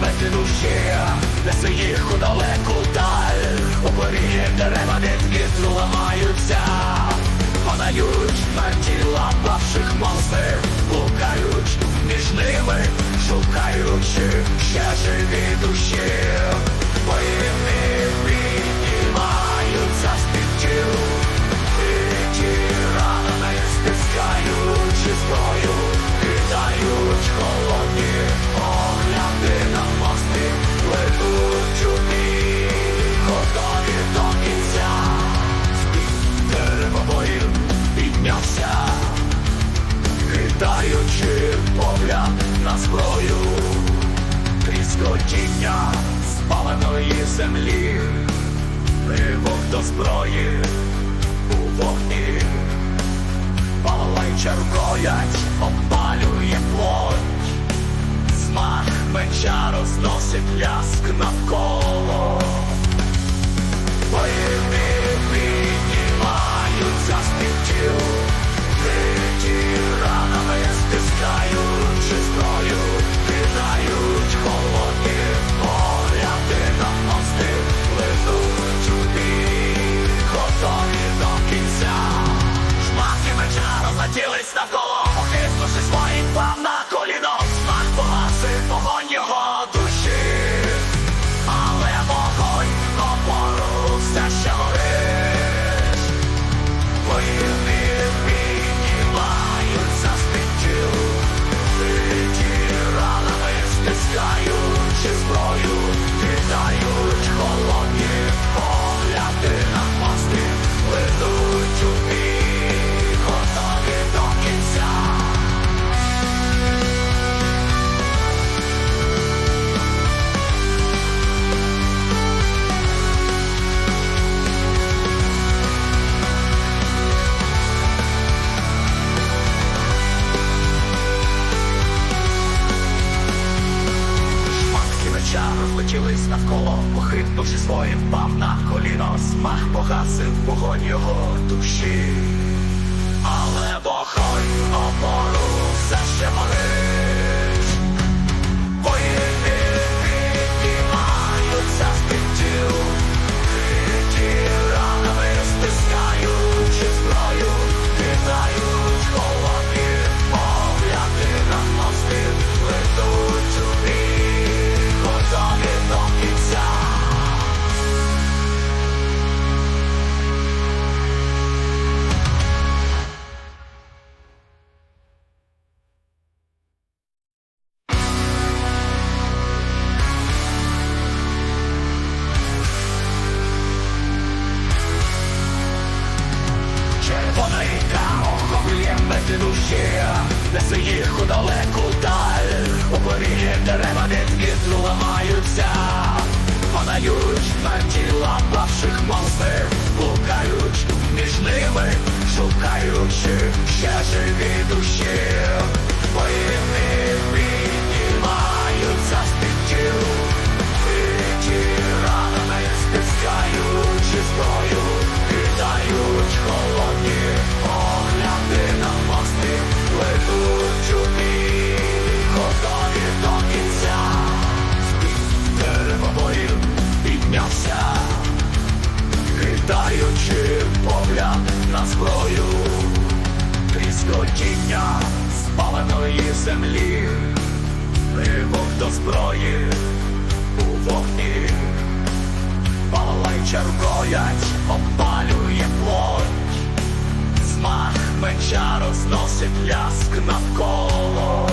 мити душі, несе їх у далеку даль, оберіги дерева від вітру ламаються, подають на тіла павших монстрів, блукають між ними, шукаючи ще живі душі, на зброю, тріскотіння спаленої землі, ривок до зброї у вогні. Палай черкоять, обпалює плоть, Змах меча розносить ляск навколо. Воїни піднімаються з тіл, розлетілись навколо, похитнувши своїм пав на коліно, смах погасив вогонь його душі. Але вогонь опору все ще горить. Охоплює душі, несе їх у далеку даль, оберіги дерева від вітру ламаються, подають на тіла павших монстрів, блукають між ними, шукаючи ще живі душі, землі, ривок до зброї у вогні. Палай черкоять, обпалює плоть, Змах меча розносить ляск навколо.